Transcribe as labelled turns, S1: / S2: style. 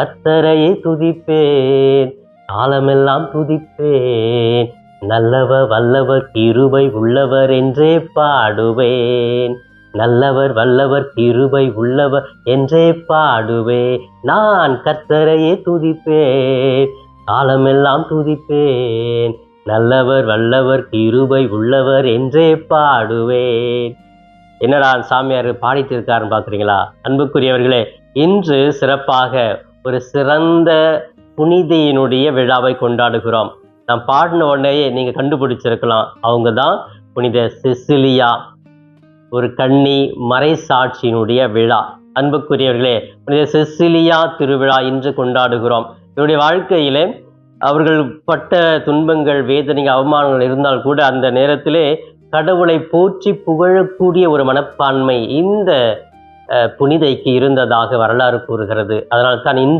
S1: கத்தரையை துதிப்பேன் காலமெல்லாம் துதிப்பேன். நல்லவர் வல்லவர் கிருபை உள்ளவர் என்றே பாடுவேன். நல்லவர் வல்லவர் கிருபை உள்ளவர் என்றே பாடுவே நான் கர்த்தரையே துதிப்பேன் காலமெல்லாம் துதிப்பேன். நல்லவர் வல்லவர் கிருபை உள்ளவர் என்றே பாடுவேன். என்னடா சாமியார் பாடிட்டு இருக்காருன்னு பார்க்குறீங்களா அன்புக்குரியவர்களே இன்று சிறப்பாக ஒரு சிறந்த புனிதையினுடைய விழாவை கொண்டாடுகிறோம். நான் பாடின உடனேயே நீங்கள் கண்டுபிடிச்சிருக்கலாம். அவங்க தான் புனித சிசிலியா ஒரு கன்னி மறைசாட்சியினுடைய விழா. அன்புக்குரியவர்களே புனித செசிலியா திருவிழா இன்று கொண்டாடுகிறோம். இவருடைய வாழ்க்கையிலே அவர்கள் பட்ட துன்பங்கள் வேதனைகள் அவமானங்கள் இருந்தால் கூட அந்த நேரத்திலே கடவுளை போற்றி புகழக்கூடிய ஒரு மனப்பான்மை இந்த புனிதைக்கு இருந்ததாக வரலாறு கூறுகிறது. அதனால் தான் இன்று